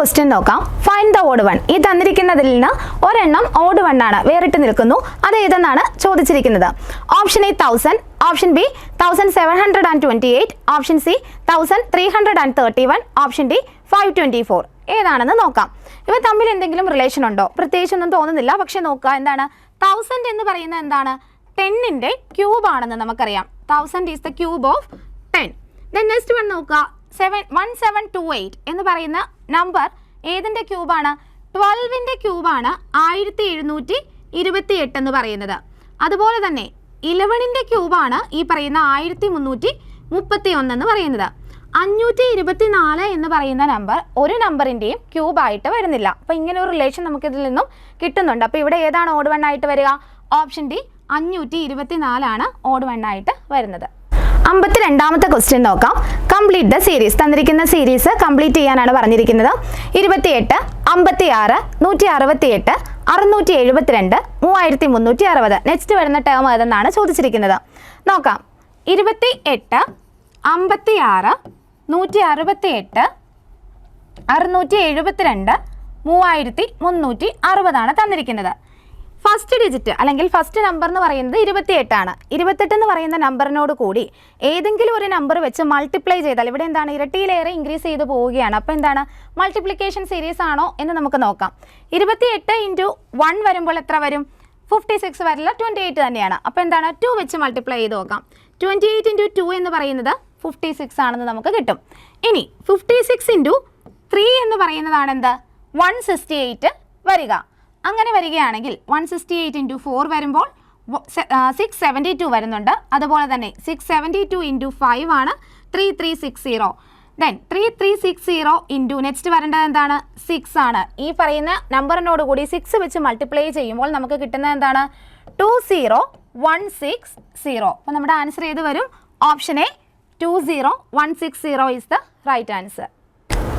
Question നോക്കാം. Find the odd one ഈ തന്നിരിക്കുന്നതിൽ നിന്ന് ഒരെണ്ണം ഓഡ് വൺ ആണ്. വേറിട്ട് നിൽക്കുന്നു. അത് ഏതെന്നാണ് ചോദിച്ചിരിക്കുന്നത്. Option A thousand option B thousand seven hundred and twenty eight option C thousand three hundred and thirty one option D five twenty four ഏതാണെന്ന് നോക്കാം. ഇവ തമ്മിൽ എന്തെങ്കിലും റിലേഷൻ ഉണ്ടോ? പ്രത്യേകിച്ചൊന്നും തോന്നുന്നില്ല. പക്ഷെ നോക്കുക. എന്താണ്? തൗസൻഡ് എന്ന് പറയുന്നത് എന്താണ്? ടെന്നിന്റെ ക്യൂബ് ആണെന്ന് നമുക്കറിയാം. Thousand is the cube of ten then next one നോക്കുക. Seven one seven two eight എന്ന് പറയുന്ന നമ്പർ ഏതിന്റെ ക്യൂബാണ്? ട്വൽവിന്റെ ക്യൂബാണ് ആയിരത്തി എഴുന്നൂറ്റി ഇരുപത്തി എട്ട് എന്ന് പറയുന്നത്. അതുപോലെ തന്നെ ഇലവണിന്റെ ക്യൂബാണ് ഈ പറയുന്ന ആയിരത്തി മുന്നൂറ്റി മുപ്പത്തി ഒന്ന് എന്ന് പറയുന്നത്. അഞ്ഞൂറ്റി ഇരുപത്തി നാല് എന്ന് പറയുന്ന നമ്പർ ഒരു നമ്പറിന്റെയും ക്യൂബായിട്ട് വരുന്നില്ല. അപ്പോൾ ഇങ്ങനെ ഒരു റിലേഷൻ നമുക്ക് ഇതിൽ നിന്നും കിട്ടുന്നുണ്ട്. അപ്പോൾ ഇവിടെ ഏതാണ് ഓഡ് വൺ ആയിട്ട് വരിക? ഓപ്ഷൻ ഡി അഞ്ഞൂറ്റി ഇരുപത്തി നാലാണ് ഓഡ് വൺ ആയിട്ട് വരുന്നത്. അമ്പത്തി രണ്ടാമത്തെ ക്വസ്റ്റ്യൻ നോക്കാം. കംപ്ലീറ്റ് ദ സീരീസ് തന്നിരിക്കുന്ന സീരീസ് കംപ്ലീറ്റ് ചെയ്യാനാണ് പറഞ്ഞിരിക്കുന്നത്. ഇരുപത്തിയെട്ട് അമ്പത്തി ആറ് നൂറ്റി അറുപത്തി എട്ട് അറുന്നൂറ്റി എഴുപത്തിരണ്ട് മൂവായിരത്തി മുന്നൂറ്റി അറുപത് നെക്സ്റ്റ് വരുന്ന ടേം ഏതെന്നാണ് ചോദിച്ചിരിക്കുന്നത്. നോക്കാം. ഇരുപത്തി എട്ട് അമ്പത്തി ആറ് നൂറ്റി അറുപത്തി എട്ട് അറുന്നൂറ്റി എഴുപത്തിരണ്ട് മൂവായിരത്തി മുന്നൂറ്റി അറുപതാണ് തന്നിരിക്കുന്നത്. ഫസ്റ്റ് ഡിജിറ്റ് അല്ലെങ്കിൽ ഫസ്റ്റ് നമ്പർ എന്ന് പറയുന്നത് ഇരുപത്തിയെട്ടാണ്. ഇരുപത്തെട്ട് എന്ന് പറയുന്ന നമ്പറിനോട് കൂടി ഏതെങ്കിലും ഒരു നമ്പർ വെച്ച് മൾട്ടിപ്ലൈ ചെയ്താൽ ഇവിടെ എന്താണ്? ഇരട്ടിയിലേറെ ഇൻക്രീസ് ചെയ്ത് പോവുകയാണ്. അപ്പോൾ എന്താണ്? മൾട്ടിപ്ലിക്കേഷൻ സീരീസ് ആണോ എന്ന് നമുക്ക് നോക്കാം. ഇരുപത്തിയെട്ട് ഇന്റു വൺ വരുമ്പോൾ എത്ര വരും? ഫിഫ്റ്റി സിക്സ് വരില്ല ട്വന്റി എയ്റ്റ് തന്നെയാണ്. അപ്പോൾ എന്താണ്? ടു വെച്ച് മൾട്ടിപ്ലൈ ചെയ്ത് നോക്കാം. ട്വന്റി എയ്റ്റ് ഇന്റു ടു എന്ന് പറയുന്നത് ഫിഫ്റ്റി സിക്സ് ആണെന്ന് നമുക്ക് കിട്ടും. ഇനി ഫിഫ്റ്റി സിക്സ് ഇന്റു ത്രീ എന്ന് പറയുന്നതാണ് എന്ത്? വൺ സിക്സ്റ്റി എയ്റ്റ് വരിക. അങ്ങനെ വരികയാണെങ്കിൽ one sixty eight into four വരുമ്പോൾ സിക്സ് സെവന്റി ടു വരുന്നുണ്ട്. അതുപോലെ തന്നെ six seventy two into five ആണ് three three six zero then three three six zero into next വരേണ്ടത് എന്താണ്? സിക്സ് ആണ്. ഈ പറയുന്ന നമ്പറിനോട് കൂടി സിക്സ് വെച്ച് മൾട്ടിപ്ലൈ ചെയ്യുമ്പോൾ നമുക്ക് കിട്ടുന്നത് എന്താണ്? Two zero one six zero അപ്പോൾ നമ്മുടെ ആൻസർ ഏത് വരും? Option A two zero one six zero is the right answer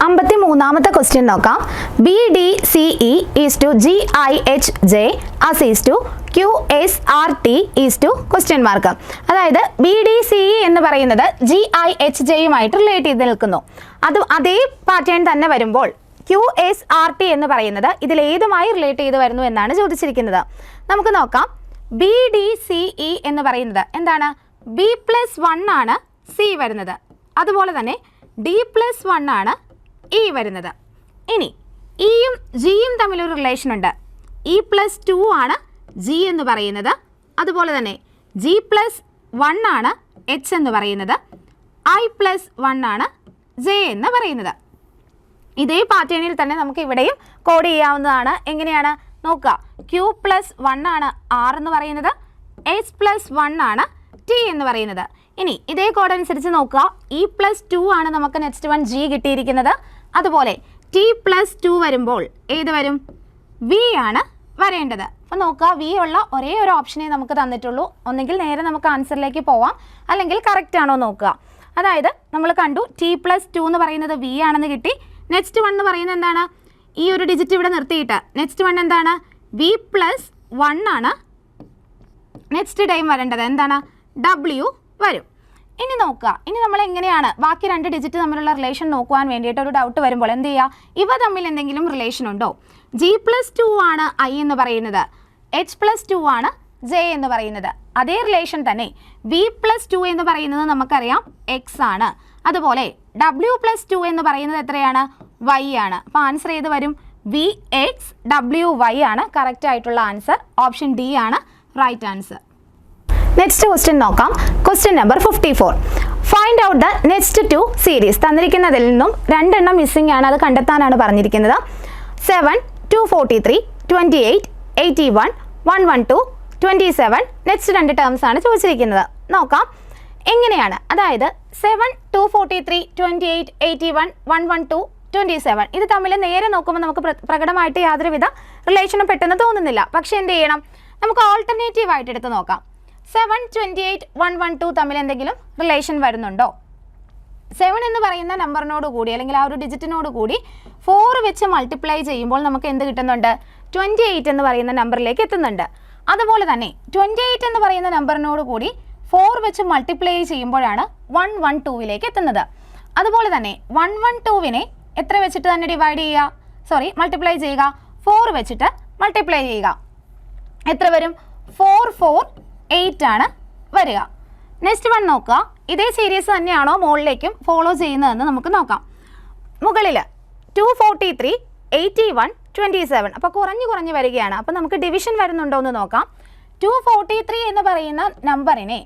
അമ്പത്തി മൂന്നാമത്തെ ക്വസ്റ്റ്യൻ നോക്കാം. B D C E is to G I H J as is to Q S R T is to question mark അതായത് B D C E എന്ന് പറയുന്നത് G I H ജെയുമായിട്ട് relate ചെയ്ത് നിൽക്കുന്നു. അത് അതേ പാറ്റേൺ തന്നെ വരുമ്പോൾ ക്യു എസ് ആർ ടി എന്ന് പറയുന്നത് ഇതിൽ ഏതുമായി റിലേറ്റ് ചെയ്ത് വരുന്നു എന്നാണ് ചോദിച്ചിരിക്കുന്നത്. നമുക്ക് നോക്കാം. ബി ഡി സി ഇ എന്ന് പറയുന്നത് എന്താണ്? ബി പ്ലസ് വൺ ആണ് സി വരുന്നത്. അതുപോലെ തന്നെ ഡി പ്ലസ് വൺ ആണ് ഇ വരുന്നത്. ഇനി ഇയും ജിയും തമ്മിലൊരു റിലേഷൻ ഉണ്ട്. ഇ പ്ലസ് ടു ആണ് ജി എന്ന് പറയുന്നത്. അതുപോലെ തന്നെ ജി പ്ലസ് വൺ ആണ് എച്ച് എന്ന് പറയുന്നത്. ഐ പ്ലസ് വൺ ആണ് ജെ എന്ന് പറയുന്നത്. ഇതേ പാറ്റേണിൽ തന്നെ നമുക്ക് ഇവിടെയും കോഡ് ചെയ്യാവുന്നതാണ്. എങ്ങനെയാണ്? നോക്കുക. ക്യൂ പ്ലസ് വൺ ആണ് ആർ എന്ന് പറയുന്നത്. എസ് പ്ലസ് വൺ ആണ് ടി എന്ന് പറയുന്നത്. ഇനി ഇതേ കോഡ് അനുസരിച്ച് നോക്കുക. ഇ പ്ലസ് ടു ആണ് നമുക്ക് നെക്സ്റ്റ് വൺ ജി കിട്ടിയിരിക്കുന്നത്. അതുപോലെ ടി പ്ലസ് ടു വരുമ്പോൾ ഏത് വരും? വി ആണ് വരേണ്ടത്. അപ്പോൾ നോക്കുക വി ഉള്ള ഒരേ ഒരു ഓപ്ഷനേ നമുക്ക് തന്നിട്ടുള്ളൂ. ഒന്നെങ്കിൽ നേരെ നമുക്ക് ആൻസറിലേക്ക് പോവാം. അല്ലെങ്കിൽ കറക്റ്റ് ആണോ നോക്കുക. അതായത് നമ്മൾ കണ്ടു ടി പ്ലസ് ടു എന്ന് പറയുന്നത് വി ആണെന്ന് കിട്ടി. നെക്സ്റ്റ് വൺ എന്ന് പറയുന്നത് എന്താണ്? ഈ ഒരു ഡിജിറ്റ് ഇവിടെ നിർത്തിയിട്ട്. നെക്സ്റ്റ് വൺ എന്താണ്? വി പ്ലസ് വൺ ആണ്. നെക്സ്റ്റ് ടൈം വരേണ്ടത്. എന്താണ്? ഡബ്ല്യു വരും. ഇനി നോക്കുക. ഇനി നമ്മൾ എങ്ങനെയാണ് ബാക്കി രണ്ട് ഡിജിറ്റ് തമ്മിലുള്ള റിലേഷൻ നോക്കുവാൻ വേണ്ടിയിട്ട് ഒരു ഡൗട്ട് വരുമ്പോൾ എന്ത് ചെയ്യുക ഇവ തമ്മിൽ എന്തെങ്കിലും റിലേഷൻ ഉണ്ടോ? ജി പ്ലസ് ടു ആണ് ഐ എന്ന് പറയുന്നത്. എച്ച് പ്ലസ് ടു ആണ് ജെ എന്ന് പറയുന്നത്. അതേ റിലേഷൻ തന്നെ വി പ്ലസ് ടു എന്ന് പറയുന്നത് നമുക്കറിയാം എക്സ് ആണ്. അതുപോലെ ഡബ്ല്യു പ്ലസ് ടു എന്ന് പറയുന്നത് എത്രയാണ്? വൈ ആണ്. അപ്പോൾ ആൻസർ ഏത് വരും? വി എക്സ് ഡബ്ല്യു വൈ ആണ്. കറക്റ്റ് ആയിട്ടുള്ള ആൻസർ ഓപ്ഷൻ ഡി ആണ്. റൈറ്റ് ആൻസർ നെക്സ്റ്റ് ക്വസ്റ്റ്യൻ നോക്കാം. Question number fifty four find out the next two series തന്നിരിക്കുന്നതിൽ നിന്നും രണ്ടെണ്ണം മിസ്സിംഗ് ആണ്. അത് കണ്ടെത്താനാണ് പറഞ്ഞിരിക്കുന്നത്. Seven two forty three twenty eight eighty one one one two twenty seven next രണ്ട് terms ആണ് ചോദിച്ചിരിക്കുന്നത്. നോക്കാം. എങ്ങനെയാണ്? അതായത് seven two forty three twenty eight eighty one one one two twenty seven ഇത് തമ്മിൽ നേരെ നോക്കുമ്പോൾ നമുക്ക് പ്രകടമായിട്ട് യാതൊരുവിധ റിലേഷനും പെട്ടെന്ന് തോന്നുന്നില്ല. പക്ഷേ എന്ത് ചെയ്യണം? നമുക്ക് ഓൾട്ടർനേറ്റീവ് ആയിട്ട് എടുത്ത് നോക്കാം. Seven twenty eight one one two തമ്മിൽ എന്തെങ്കിലും റിലേഷൻ വരുന്നുണ്ടോ? സെവൻ എന്ന് പറയുന്ന നമ്പറിനോട് കൂടി അല്ലെങ്കിൽ ആ ഒരു ഡിജിറ്റിനോട് കൂടി ഫോർ വെച്ച് മൾട്ടിപ്ലൈ ചെയ്യുമ്പോൾ നമുക്ക് എന്ത് കിട്ടുന്നുണ്ട്? ട്വന്റി എയ്റ്റ് എന്ന് പറയുന്ന നമ്പറിലേക്ക് എത്തുന്നുണ്ട്. അതുപോലെ തന്നെ ട്വന്റി എയ്റ്റ് എന്ന് പറയുന്ന നമ്പറിനോട് കൂടി ഫോർ വെച്ച് മൾട്ടിപ്ലൈ ചെയ്യുമ്പോഴാണ് വൺ വൺ ടൂവിലേക്ക് എത്തുന്നത്. അതുപോലെ തന്നെ വൺ വൺ ടൂവിനെ എത്ര വെച്ചിട്ട് തന്നെ ഡിവൈഡ് ചെയ്യുക? സോറി മൾട്ടിപ്ലൈ ചെയ്യുക. ഫോർ വെച്ചിട്ട് മൾട്ടിപ്ലൈ ചെയ്യുക. എത്ര വരും? ഫോർ ഫോർ എയ്റ്റ് ആണ് വരിക. നെക്സ്റ്റ് വൺ നോക്കുക. ഇതേ സീരീസ് തന്നെയാണോ മുകളിലേക്കും ഫോളോ ചെയ്യുന്നതെന്ന് നമുക്ക് നോക്കാം. മുകളിൽ two forty three eighty one twenty seven അപ്പോൾ കുറഞ്ഞ് കുറഞ്ഞ് വരികയാണ്. അപ്പോൾ നമുക്ക് ഡിവിഷൻ വരുന്നുണ്ടോ എന്ന് നോക്കാം. ടു ഫോർട്ടി ത്രീ എന്ന് പറയുന്ന നമ്പറിനെ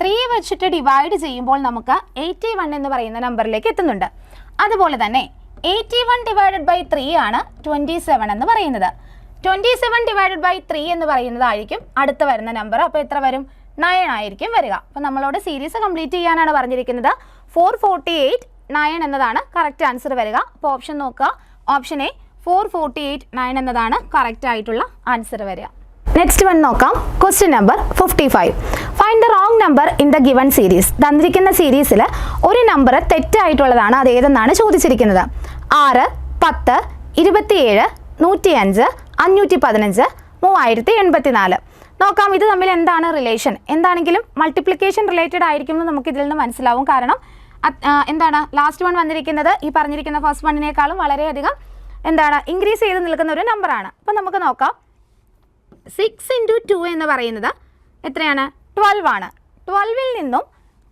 ത്രീ വെച്ചിട്ട് ഡിവൈഡ് ചെയ്യുമ്പോൾ നമുക്ക് എയ്റ്റി വൺ എന്ന് പറയുന്ന നമ്പറിലേക്ക് എത്തുന്നുണ്ട്. അതുപോലെ തന്നെ eighty one divided by three ആണ് ട്വന്റി സെവൻ എന്ന് പറയുന്നത്. Twenty seven divided by three എന്ന് പറയുന്നതായിരിക്കും അടുത്ത വരുന്ന നമ്പർ അപ്പോൾ എത്ര വരും? നയൻ ആയിരിക്കും വരിക. അപ്പോൾ നമ്മളോട് സീരീസ് കംപ്ലീറ്റ് ചെയ്യാനാണ് പറഞ്ഞിരിക്കുന്നത്. ഫോർ ഫോർട്ടി എയ്റ്റ് നയൻ എന്നതാണ് കറക്റ്റ് ആൻസർ വരിക. അപ്പോൾ ഓപ്ഷൻ നോക്കുക. Option A four forty eight nine എന്നതാണ് കറക്റ്റ് ആയിട്ടുള്ള ആൻസർ വരിക. നെക്സ്റ്റ് വൺ നോക്കാം. Question number fifty five find the wrong number in the given series തന്നിരിക്കുന്ന സീരീസിൽ ഒരു നമ്പർ തെറ്റായിട്ടുള്ളതാണ് അത് ഏതെന്നാണ് ചോദിച്ചിരിക്കുന്നത്. ആറ് പത്ത് ഇരുപത്തിയേഴ് നൂറ്റിയഞ്ച് അഞ്ഞൂറ്റി പതിനഞ്ച് മൂവായിരത്തി എൺപത്തി നാല് നോക്കാം ഇത് തമ്മിൽ എന്താണ് റിലേഷൻ എന്താണെങ്കിലും മൾട്ടിപ്ലിക്കേഷൻ റിലേറ്റഡ് ആയിരിക്കും എന്ന് നമുക്ക് ഇതിൽ നിന്ന് മനസ്സിലാവും. കാരണം എന്താണ് ലാസ്റ്റ് വൺ വന്നിരിക്കുന്നത് ഈ പറഞ്ഞിരിക്കുന്ന ഫസ്റ്റ് വണ്ണിനേക്കാളും വളരെയധികം എന്താണ് ഇൻക്രീസ് ചെയ്ത് നിൽക്കുന്ന ഒരു നമ്പറാണ് അപ്പം നമുക്ക് നോക്കാം. സിക്സ് ഇന്റു ടു എന്ന് പറയുന്നത് എത്രയാണ്? ട്വൽവ് ആണ്. ട്വൽവിൽ നിന്നും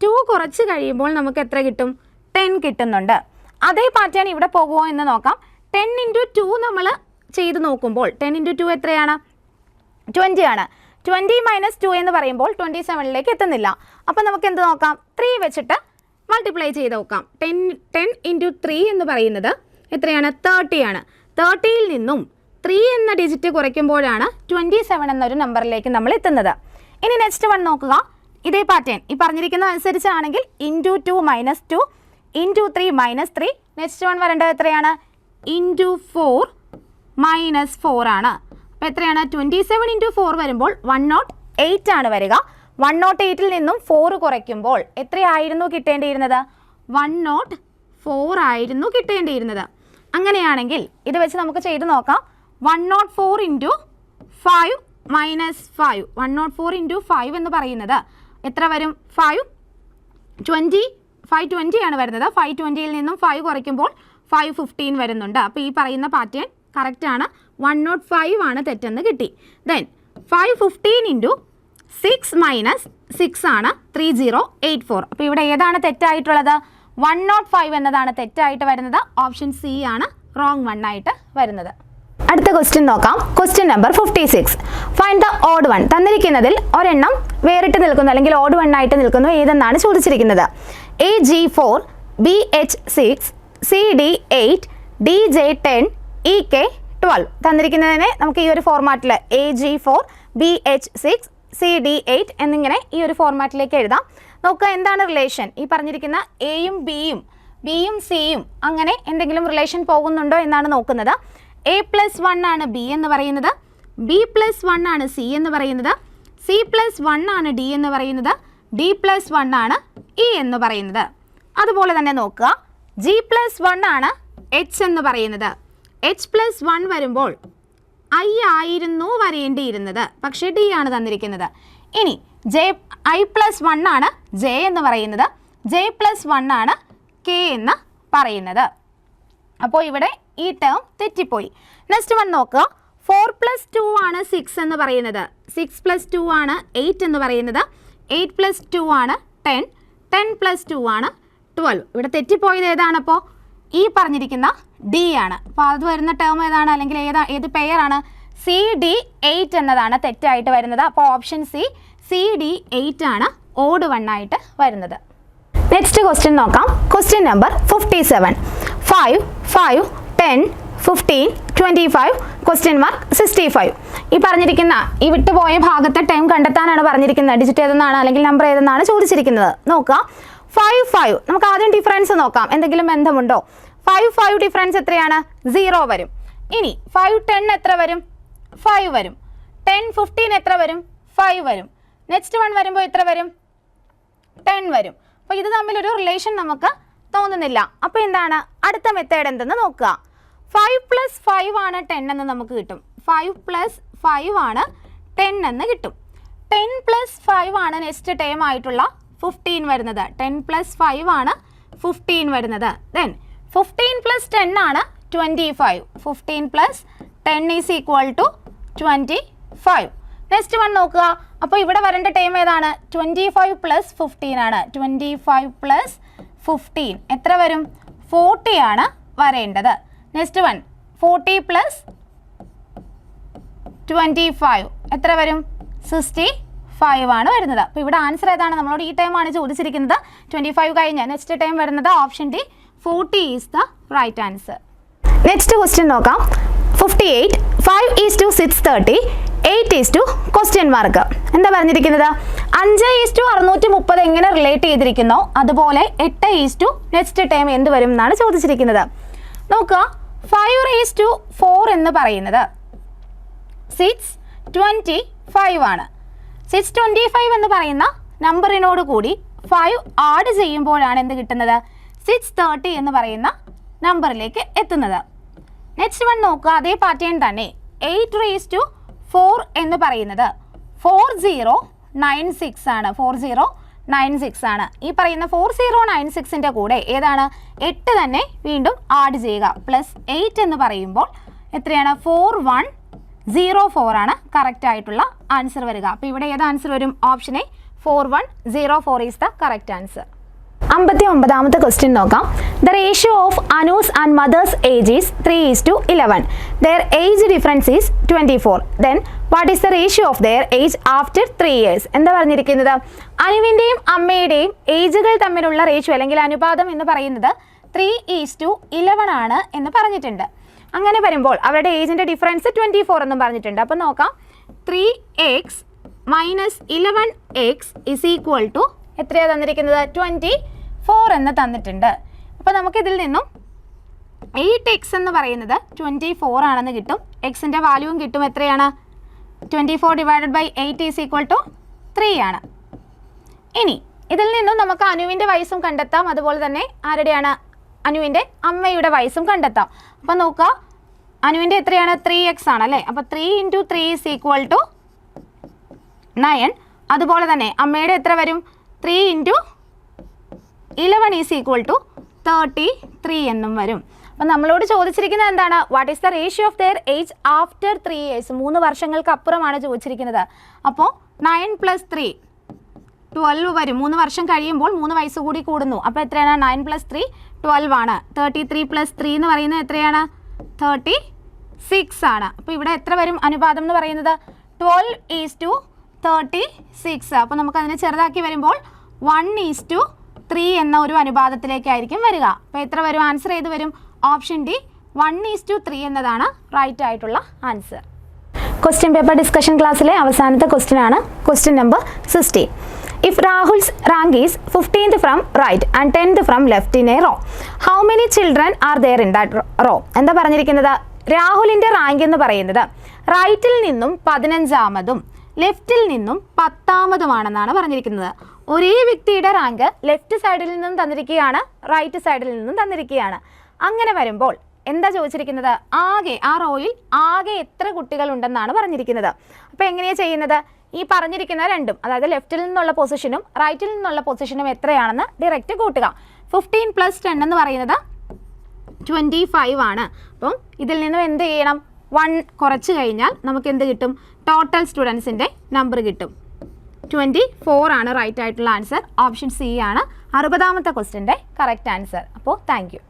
ടു കുറച്ച് കഴിയുമ്പോൾ നമുക്ക് എത്ര കിട്ടും? ടെൻ കിട്ടുന്നുണ്ട്. അതേ പാറ്റേൺ ഇവിടെ പോകുമോ എന്ന് നോക്കാം. ടെൻ ഇന്റു ടു നമ്മൾ ചെയ്ത് നോക്കുമ്പോൾ ടെൻ ഇന്റു ടു എത്രയാണ്? ട്വന്റി ആണ്. ട്വന്റി മൈനസ് ടു എന്ന് പറയുമ്പോൾ ട്വന്റി സെവനിലേക്ക് എത്തുന്നില്ല. അപ്പോൾ നമുക്ക് എന്ത് നോക്കാം? ത്രീ വെച്ചിട്ട് മൾട്ടിപ്ലൈ ചെയ്ത് നോക്കാം. ടെൻ ടെൻ ഇന്റു ത്രീ എന്ന് പറയുന്നത് എത്രയാണ്? തേർട്ടി ആണ്. തേർട്ടിയിൽ നിന്നും ത്രീ എന്ന ഡിജിറ്റ് കുറയ്ക്കുമ്പോഴാണ് ട്വന്റി സെവൻ എന്നൊരു നമ്പറിലേക്ക് നമ്മൾ എത്തുന്നത്. ഇനി നെക്സ്റ്റ് വൺ നോക്കുക. ഇതേ പാറ്റേൺ ഈ പറഞ്ഞിരിക്കുന്ന അനുസരിച്ചാണെങ്കിൽ into two minus two into three minus three next one വരേണ്ടത് എത്രയാണ്? ഇന്റു ഫോർ മൈനസ് ഫോർ ആണ്. അപ്പോൾ എത്രയാണ്? ട്വന്റി സെവൻ ഇന്റു ഫോർ വരുമ്പോൾ വൺ നോട്ട് എയ്റ്റ് ആണ് വരിക. വൺ നോട്ട് എയ്റ്റിൽ നിന്നും ഫോർ കുറയ്ക്കുമ്പോൾ എത്രയായിരുന്നു കിട്ടേണ്ടിയിരുന്നത്? വൺ നോട്ട് ഫോർ ആയിരുന്നു കിട്ടേണ്ടിയിരുന്നത്. അങ്ങനെയാണെങ്കിൽ ഇത് വെച്ച് നമുക്ക് ചെയ്ത് നോക്കാം. One naught four into five minus five one naught four into five എന്ന് പറയുന്നത് എത്ര വരും? ഫൈവ് ട്വന്റി ഫൈവ് ട്വന്റി ആണ് വരുന്നത്. ഫൈവ് ട്വന്റിയിൽ നിന്നും ഫൈവ് കുറയ്ക്കുമ്പോൾ ഫൈവ് ഫിഫ്റ്റീൻ വരുന്നുണ്ട്. അപ്പോൾ ഈ പറയുന്ന പാറ്റേൺ കറക്റ്റ് ആണ്. വൺ നോട്ട് ഫൈവ് ആണ് തെറ്റെന്ന് കിട്ടി. Then five fifteen into six minus six ആണ് ത്രീ സീറോ എയ്റ്റ് ഫോർ അപ്പോൾ ഇവിടെ ഏതാണ് തെറ്റായിട്ടുള്ളത്? വൺ നോട്ട് ഫൈവ് എന്നതാണ് തെറ്റായിട്ട് വരുന്നത്. ഓപ്ഷൻ സി ആണ് റോങ് വൺ ആയിട്ട് വരുന്നത്. അടുത്ത ക്വസ്റ്റ്യൻ നോക്കാം. Question number fifty six find the odd one തന്നിരിക്കുന്നതിൽ ഒരെണ്ണം വേറിട്ട് നിൽക്കുന്നു അല്ലെങ്കിൽ ഓഡ് വൺ ആയിട്ട് നിൽക്കുന്നു ഏതെന്നാണ് ചോദിച്ചിരിക്കുന്നത്? A G four B H six C D eight D J ten E K twelve തന്നിരിക്കുന്നതിനെ നമുക്ക് ഈ ഒരു ഫോർമാറ്റിൽ A G four B H six C D eight എന്നിങ്ങനെ ഈ ഒരു ഫോർമാറ്റിലേക്ക് എഴുതാം. നോക്കുക എന്താണ് റിലേഷൻ ഈ പറഞ്ഞിരിക്കുന്ന എയും ബിയും ബിയും സിയും അങ്ങനെ എന്തെങ്കിലും റിലേഷൻ പോകുന്നുണ്ടോ എന്നാണ് നോക്കുന്നത്. എ പ്ലസ് വൺ ആണ് ബി എന്ന് പറയുന്നത്. ബി പ്ലസ് വൺ ആണ് സി എന്ന് പറയുന്നത്. സി പ്ലസ് വൺ ആണ് ഡി എന്ന് പറയുന്നത്. ഡി പ്ലസ് വൺ ആണ് ഇ എന്ന് പറയുന്നത്. അതുപോലെ തന്നെ നോക്കുക. ജി പ്ലസ് വൺ ആണ് എച്ച് എന്ന് പറയുന്നത്. എച്ച് പ്ലസ് വൺ വരുമ്പോൾ ഐ ആയിരുന്നു വരേണ്ടിയിരുന്നത്. പക്ഷേ ഡി ആണ് തന്നിരിക്കുന്നത്. ഇനി ജെ ഐ പ്ലസ് വൺ ആണ് ജെ എന്ന് പറയുന്നത്. ജെ പ്ലസ് വൺ ആണ് കെ എന്ന് പറയുന്നത്. അപ്പോൾ ഇവിടെ ഈ ടേം തെറ്റിപ്പോയി. നെക്സ്റ്റ് വൺ നോക്കുക. ഫോർ പ്ലസ് ടു ആണ് സിക്സ് എന്ന് പറയുന്നത്. സിക്സ് പ്ലസ് ടു ആണ് എയ്റ്റ് എന്ന് പറയുന്നത്. എയ്റ്റ് പ്ലസ് ടു ആണ് ടെൻ ടെൻ പ്ലസ് ടു ആണ് ട്വൽവ് ഇവിടെ തെറ്റിപ്പോയത് ഏതാണപ്പോൾ ഈ പറഞ്ഞിരിക്കുന്ന ഡി ആണ്. അപ്പോൾ അത് വരുന്ന ടേം ഏതാണ്? അല്ലെങ്കിൽ ഏതാ ഏത് പെയറാണ് സി ഡി എയ്റ്റ് എന്നതാണ് തെറ്റായിട്ട് വരുന്നത്. അപ്പോൾ option C C D eight ആണ് ഓഡ് വൺ ആയിട്ട് വരുന്നത്. നെക്സ്റ്റ് ക്വസ്റ്റ്യൻ നോക്കാം. Question number fifty seven five five ten fifteen twenty five question mark sixty five ഈ പറഞ്ഞിരിക്കുന്ന ഈ വിട്ടുപോയ ഭാഗത്തെ ടൈം കണ്ടെത്താനാണ് പറഞ്ഞിരിക്കുന്നത്. ഡിജിറ്റ് ഏതെന്നാണ് അല്ലെങ്കിൽ നമ്പർ ഏതെന്നാണ് ചോദിച്ചിരിക്കുന്നത്. നോക്കുക ഫൈവ് ഫൈവ് നമുക്ക് ആദ്യം ഡിഫറൻസ് നോക്കാം. എന്തെങ്കിലും ബന്ധമുണ്ടോ? ഫൈവ് ഫൈവ് ഡിഫറൻസ് എത്രയാണ്? സീറോ വരും. ഇനി ഫൈവ് ടെൻ എത്ര വരും? ഫൈവ് വരും. ടെൻ ഫിഫ്റ്റീൻ എത്ര വരും? ഫൈവ് വരും. നെക്സ്റ്റ് വൺ വരുമ്പോൾ എത്ര വരും? ടെൻ വരും. അപ്പോൾ ഇത് തമ്മിലൊരു റിലേഷൻ നമുക്ക് തോന്നുന്നില്ല. അപ്പോൾ എന്താണ്? അടുത്ത മെത്തേഡ് എന്തെന്ന് നോക്കുക. ഫൈവ് പ്ലസ് ഫൈവ് ആണ് ടെൻ എന്ന് നമുക്ക് കിട്ടും. ഫൈവ് പ്ലസ് ഫൈവ് ആണ് ടെൻ എന്ന് കിട്ടും. ടെൻ പ്ലസ് ഫൈവ് ആണ് നെക്സ്റ്റ് ടൈം ആയിട്ടുള്ള ഫിഫ്റ്റീൻ വരുന്നത്. ടെൻ പ്ലസ് ഫൈവ് ആണ് ഫിഫ്റ്റീൻ വരുന്നത്. ദെൻ ഫിഫ്റ്റീൻ പ്ലസ് ടെൻ ആണ് twenty five fifteen plus ten is equal to twenty five next one നോക്കുക. അപ്പോൾ ഇവിടെ വരേണ്ട ടൈം ഏതാണ്? ട്വന്റി ഫൈവ് പ്ലസ് ഫിഫ്റ്റീൻ ആണ്. ട്വന്റി ഫൈവ് പ്ലസ് ഫിഫ്റ്റീൻ എത്ര വരും? ഫോർട്ടി ആണ് വരേണ്ടത്. Next one forty plus twenty five എത്ര വരും? സിക്സ്റ്റി ഫൈവ് ആണ് വരുന്നത്. അപ്പോൾ ഇവിടെ ആൻസർ ഏതാണ്? നമ്മളോട് ഈ ടൈം ആണ് ചോദിച്ചിരിക്കുന്നത്. ട്വന്റി ഫൈവ് കഴിഞ്ഞ് നെക്സ്റ്റ് ടൈം വരുന്നത് option D forty is the right answer next question നോക്കാം. Fifty eight five is to six thirty eight is to question mark എന്താ പറഞ്ഞിരിക്കുന്നത്? അഞ്ച് ഈസ് ടു അറുന്നൂറ്റി മുപ്പത് എങ്ങനെ റിലേറ്റ് ചെയ്തിരിക്കുന്നു? അതുപോലെ എട്ട് ഈസ് ടു നെക്സ്റ്റ് ടൈം എന്ത് വരും എന്നാണ് ചോദിച്ചിരിക്കുന്നത്. നോക്കുക. ഫൈവ് ഈസ് ടു ഫോർ എന്ന് പറയുന്നത്. സിക്സ് ട്വന്റി ഫൈവ് ആണ്. സിക്സ് ട്വന്റി ഫൈവ് എന്ന് പറയുന്ന നമ്പറിനോട് കൂടി ഫൈവ് ആഡ് ചെയ്യുമ്പോഴാണ് എന്ത് കിട്ടുന്നത്? സിക്സ് തേർട്ടി എന്ന് പറയുന്ന നമ്പറിലേക്ക് എത്തുന്നത്. നെക്സ്റ്റ് വൺ നോക്കുക. അതേ പാറ്റേൺ തന്നെ. എയ്റ്റ് റേസ് ടു ഫോർ എന്ന് പറയുന്നത്. ഫോർ സീറോ നയൻ സിക്സ് ആണ്. ഫോർ സീറോ നയൻ സിക്സ് ആണ്. ഈ പറയുന്ന ഫോർ സീറോ നയൻ സിക്സിന്റെ കൂടെ ഏതാണ്? എട്ട് തന്നെ വീണ്ടും ആഡ് ചെയ്യുക. പ്ലസ് എയ്റ്റ് എന്ന് പറയുമ്പോൾ എത്രയാണ്? ഫോർ വൺ സീറോ ഫോർ ആണ് കറക്റ്റ് ആയിട്ടുള്ള ആൻസർ വരിക. അപ്പോൾ ഇവിടെ ഏത് ആൻസർ വരും? Option A four one zero four is the correct answer അമ്പത്തി ഒമ്പതാമത്തെ ക്വസ്റ്റ്യൻ നോക്കാം. The ratio of Anu's and mother's age is three is to eleven their age difference is twenty four then what is the ratio of their age after three years എന്താ പറഞ്ഞിരിക്കുന്നത്? അനുവിന്റെയും അമ്മയുടെയും ഏജുകൾ തമ്മിലുള്ള ratio അല്ലെങ്കിൽ അനുപാതം എന്ന് പറയുന്നത് three is to Eleven ആണ് എന്ന് പറഞ്ഞിട്ടുണ്ട്. അങ്ങനെ വരുമ്പോൾ അവരുടെ ഏജിന്റെ ഡിഫറൻസ് ട്വന്റി ഫോർ എന്നും പറഞ്ഞിട്ടുണ്ട്. അപ്പോൾ നോക്കാം. Three x minus eleven x is equal to എത്രയാണ് തന്നിരിക്കുന്നത്? ട്വന്റി ഫോർ എന്ന് തന്നിട്ടുണ്ട്. അപ്പോൾ നമുക്കിതിൽ നിന്നും എയ്റ്റ് എക്സ് എന്ന് പറയുന്നത് ട്വന്റി ഫോർ ആണെന്ന് കിട്ടും. എക്സിന്റെ വാല്യൂവും കിട്ടും എത്രയാണ്? Twenty four divided by eight is equal to three ആണ്. ഇനി ഇതിൽ നിന്നും നമുക്ക് അനുവിന്റെ വയസ്സും കണ്ടെത്താം. അതുപോലെ തന്നെ ആരുടെയാണ്? അനുവിന്റെ അമ്മയുടെ വയസ്സും കണ്ടെത്താം. അപ്പം നോക്കുക അനുവിന്റെ എത്രയാണ്? ത്രീ എക്സ് ആണ് അല്ലേ? അപ്പോൾ three into three is equal to nine അതുപോലെ തന്നെ അമ്മയുടെ എത്ര വരും? Three into eleven is equal to thirty three എന്നും വരും. അപ്പം നമ്മളോട് ചോദിച്ചിരിക്കുന്നത് എന്താണ്? What is the ratio of their age after three years മൂന്ന് വർഷങ്ങൾക്ക് അപ്പുറമാണ് ചോദിച്ചിരിക്കുന്നത്. അപ്പോൾ നയൻ പ്ലസ് ത്രീ ട്വൽവ് വരും. മൂന്ന് വർഷം കഴിയുമ്പോൾ മൂന്ന് വയസ്സ് കൂടി കൂടുന്നു. അപ്പോൾ എത്രയാണ്? നയൻ പ്ലസ് ത്രീ ട്വൽവ് ആണ്. തേർട്ടി ത്രീ പ്ലസ് ത്രീ എന്ന് പറയുന്നത് എത്രയാണ്? തേർട്ടി സിക്സ് ആണ്. അപ്പോൾ ഇവിടെ എത്ര വരും അനുപാതം എന്ന് പറയുന്നത്? Twelve is to thirty six അപ്പോൾ നമുക്കതിനെ ചെറുതാക്കി വരുമ്പോൾ വൺ ഈസ് ടു ത്രീ എന്ന ഒരു അനുപാതത്തിലേക്കായിരിക്കും വരിക. അപ്പോൾ എത്ര വരും? ആൻസർ ഏത് വരും? Option D one is to three എന്നതാണ് റൈറ്റ് ആയിട്ടുള്ള ആൻസർ ക്വസ്റ്റ്യൻ പേപ്പർ ഡിസ്കഷൻ ക്ലാസ്സിലെ അവസാനത്തെ ക്വസ്റ്റ്യൻ ആണ്. Question number sixteen if Rahul's rank is fifteenth from right and tenth from left in a row how many children are there in that row എന്താ പറഞ്ഞിരിക്കുന്നത്? രാഹുലിന്റെ rank എന്ന് പറയുന്നത് റൈറ്റിൽ നിന്നും പതിനഞ്ചാമതും ലെഫ്റ്റിൽ നിന്നും പത്താമതുമാണെന്നാണ് പറഞ്ഞിരിക്കുന്നത്. ഒരേ വ്യക്തിയുടെ റാങ്ക് ലെഫ്റ്റ് സൈഡിൽ നിന്നും തന്നിരിക്കുകയാണ് റൈറ്റ് സൈഡിൽ നിന്നും തന്നിരിക്കുകയാണ്. അങ്ങനെ വരുമ്പോൾ എന്താ ചോദിച്ചിരിക്കുന്നത്? ആകെ ആ റോയിൽ ആകെ എത്ര കുട്ടികൾ ഉണ്ടെന്നാണ് പറഞ്ഞിരിക്കുന്നത്. അപ്പോൾ എങ്ങനെയാണ് ചെയ്യുന്നത്? ഈ പറഞ്ഞിരിക്കുന്ന രണ്ടും അതായത് ലെഫ്റ്റിൽ നിന്നുള്ള പൊസിഷനും റൈറ്റിൽ നിന്നുള്ള പൊസിഷനും എത്രയാണെന്ന് ഡയറക്റ്റ് കൂട്ടുക. ഫിഫ്റ്റീൻ പ്ലസ് ടെൻ എന്ന് പറയുന്നത് ട്വന്റി ഫൈവ് ആണ്. അപ്പം ഇതിൽ നിന്നും എന്ത് ചെയ്യണം? വൺ കുറച്ച് കഴിഞ്ഞാൽ നമുക്ക് എന്ത് കിട്ടും? ടോട്ടൽ സ്റ്റുഡൻസിന്റെ നമ്പർ കിട്ടും. ട്വന്റി ഫോർ ആണ് റൈറ്റ് ആയിട്ടുള്ള ആൻസർ ഓപ്ഷൻ സി ആണ്. അറുപതാമത്തെ ക്വസ്റ്റിന്റെ കറക്റ്റ് ആൻസർ അപ്പോൾ താങ്ക്